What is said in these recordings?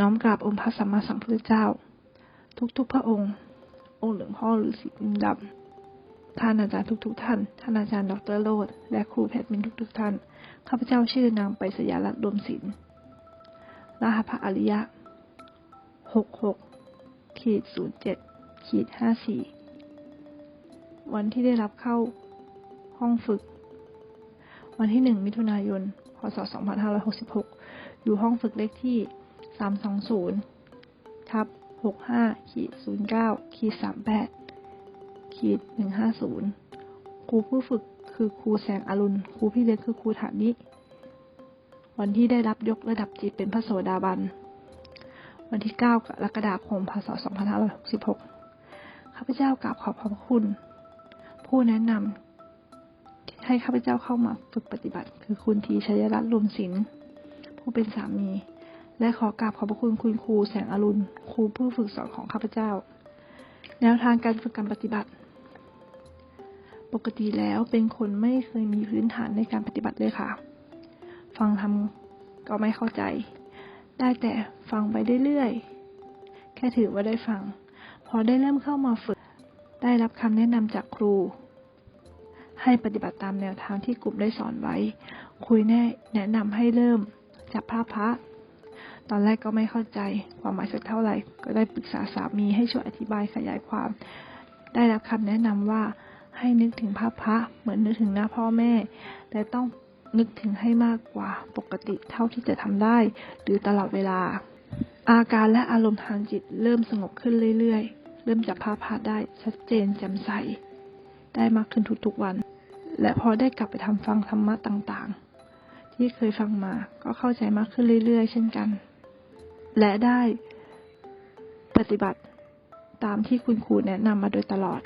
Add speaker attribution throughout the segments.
Speaker 1: น้อมกราบองค์พระสัมมาสัมพุทธเจ้า ทุกๆพระองค์ องค์หลวงพ่อฤาษีลิงดำท่านอาจารย์ทุกๆ ท่าน ท่านอาจารย์ดรโรดและครูแพทย์มินทุกๆท่าน ข้าพเจ้าชื่อนางไปสยาลัตน์รวมศิลป์รหัสพระอริยะหกหกขีดศูนย์เจ็ดขีดห้าสี่วันที่ได้รับเข้าห้องฝึก วันที่หนึ่งมิถุนายน พศสองพันห้าร้อยหกสิบหกอยู่ห้องฝึกเลขที่ สามสองศูนย์ทับหกห้าขีดศูนย์เก้าขีดสามแปดขีดหนึ่งห้าศูนย์ครูผู้ฝึกคือครูแสงอรุณ ครูพี่เล็กคือครูฐานิ วันที่ได้รับยกระดับจิตเป็นพระโสดาบัน วันที่ 9 กรกฎาคม พศ 2566 ข้าพเจ้ากราบขอบพระคุณ ผู้แนะนำให้ข้าพเจ้าเข้ามาฝึกปฏิบัติ คือคุณทีชัยรัตน์รวมศิลป์ผู้เป็นสามี และขอกราบขอบพระคุณคุณครูแสงอรุณ ครูผู้ฝึกสอนของข้าพเจ้า แนวทางการฝึกการปฏิบัติ ปกติแล้วเป็นคนไม่เคยมีพื้นฐานในการปฏิบัติเลยค่ะ ฟังทำก็ไม่เข้าใจ ได้แต่ฟังไปเรื่อยๆ แค่ถือว่าได้ฟัง พอได้เริ่มเข้ามาฝึก ได้รับคำแนะนำจากครู ให้ปฏิบัติตามแนวทางที่กลุ่มได้สอนไว้ คุยแนะแนะนำให้เริ่มจับภาพพระ ตอนแรกก็ไม่เข้าใจความหมายสักเท่าไหร่ ก็ได้ปรึกษาสามีให้ช่วยอธิบายขยายความ ได้รับคำแนะนำว่าให้นึกถึงภาพพระเหมือนนึกถึงหน้าพ่อแม่ แต่ต้องนึกถึงให้มากกว่าปกติเท่าที่จะทำได้ หรือตลอดเวลา อาการและอารมณ์ทางจิตเริ่มสงบขึ้นเรื่อยๆ เริ่มจับภาพพระได้ชัดเจนแจ่มใส ได้มากขึ้นทุกๆวัน และพอได้กลับไปทำฟังธรรมะต่างๆ ที่เคยฟังมาก็เข้าใจมากขึ้นเรื่อยๆ เช่นกัน และได้ปฏิบัติตามที่คุณครูแนะนำมาโดยตลอด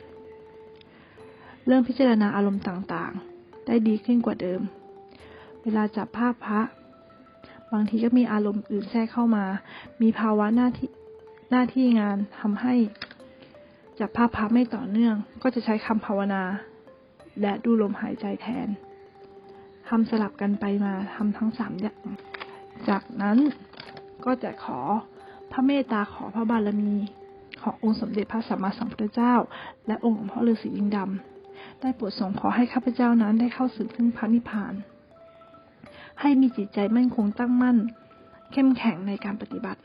Speaker 1: เรื่องพิจารณาอารมณ์ต่างๆ ได้ดีขึ้นกว่าเดิม เวลาจับภาพพระ บางทีก็มีอารมณ์อื่นแทรกเข้ามา มีภาวะหน้าที่หน้าที่งานทำให้จับภาพพระไม่ต่อเนื่อง ก็จะใช้คำภาวนา และดูลมหายใจแทนทำสลับกันไปมาทำทั้งสามอย่าง จากนั้น ก็จะขอพระเมตตาขอพระบารมีขององค์สมเด็จพระสัมมาสัมพุทธเจ้า และองค์หลวงพ่อฤาษีลิงดำได้โปรดส่งขอให้ข้าพเจ้านั้นได้เข้าสู่ซึ่งพระนิพพาน ให้มีจิตใจมั่นคงตั้งมั่น เข้มแข็งในการปฏิบัติ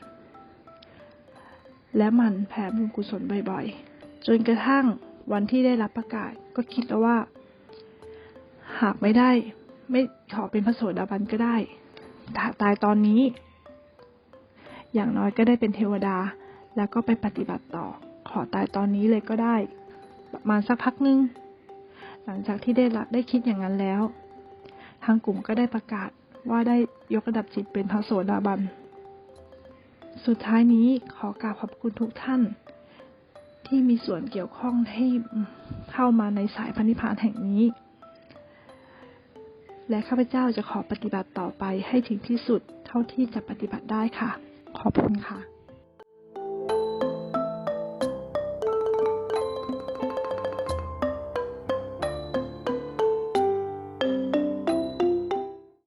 Speaker 1: และมันแผ่บุญกุศลบ่อยๆ จนกระทั่งวันที่ได้รับประกาศก็คิดแล้วว่า หากไม่ได้ ไม่ขอเป็นพระโสดาบันก็ได้ ตายตอนนี้ อย่างน้อยก็ได้เป็นเทวดา แล้วก็ไปปฏิบัติต่อ ขอตายตอนนี้เลยก็ได้ ประมาณสักพักนึง หลังจากที่ได้รับได้คิดอย่างนั้นแล้ว ทางกลุ่มก็ได้ประกาศว่าได้ยกระดับจิตเป็นพระโสดาบัน สุดท้ายนี้ขอกราบขอบคุณทุกท่าน ที่มีส่วนเกี่ยวข้องให้เข้ามาในสายพันธิพานแห่งนี้ และข้าพเจ้าจะขอปฏิบัติต่อไปให้ถึงที่สุดเท่าที่จะปฏิบัติได้ค่ะ ขอบคุณค่ะ